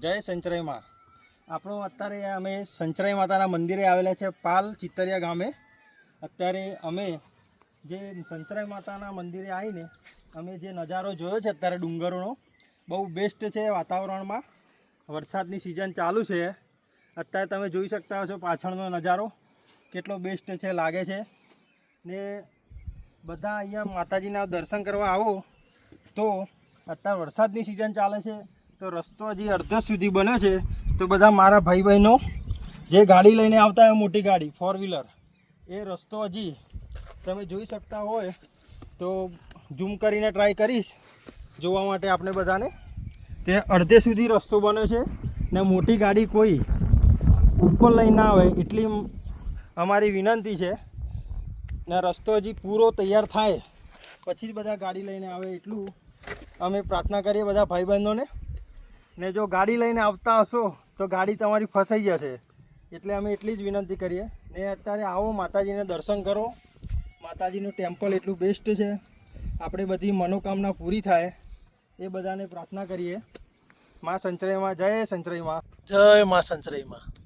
જય સંચરાઈ માં. આપણો અત્યારે અમે સંચરાઈ માતાના મંદિરે આવેલા છે પાલ ચિત્તરિયા ગામે. અત્યારે અમે જે સંચરાઈ માતાના મંદિરે આવીને અમે જે નજારો જોયો છે અત્યારે ડુંગરોનો, બહુ બેસ્ટ છે વાતાવરણમાં. વરસાદની સિઝન ચાલુ છે. અત્યારે તમે જોઈ શકતા હશો પાછળનો નજારો, કેટલો બેસ્ટ છે લાગે છે. ને બધા અહીંયા માતાજીના દર્શન કરવા આવો તો અત્યારે વરસાદની સિઝન ચાલે છે. તો રસ્તો હજી અડધો સુધી બન્યો છે. તો બધા મારા ભાઈ બહેનો જે ગાડી લઈને આવતા હોય, મોટી ગાડી ફોર વ્હીલર એ રસ્તો હજી તમે જોઈ શકતા હોય. તો ઝૂમ કરીને ટ્રાય કરીશ. જોવા માટે આપણે બધાને તે અડધે સુધી રસ્તો બન્યો છે ને મોટી ગાડી કોઈ ઉપર લઈ ના આવે એટલી અમારી વિનંતી છે. ને રસ્તો હજી પૂરો તૈયાર થાય. પછી જ બધા ગાડી લઈને આવે એટલું. અમે પ્રાર્થના કરીએ બધા ભાઈ બહેનોને ને જો ગાડી લઈને આવતા હશો, તો ગાડી તમારી ફસાઈ જશે. એટલે અમે એટલી જ વિનંતી કરીએ. ને અત્યારે આવો માતાજીને દર્શન કરો. માતાજીનું ટેમ્પલ એટલું બેસ્ટ છે. આપણે બધી મનોકામના પૂરી થાય. એ બધાને પ્રાર્થના કરીએ. મા સંચરાઈમાં, જય સંચરાઈમાં જય મા સંચરાઈમાં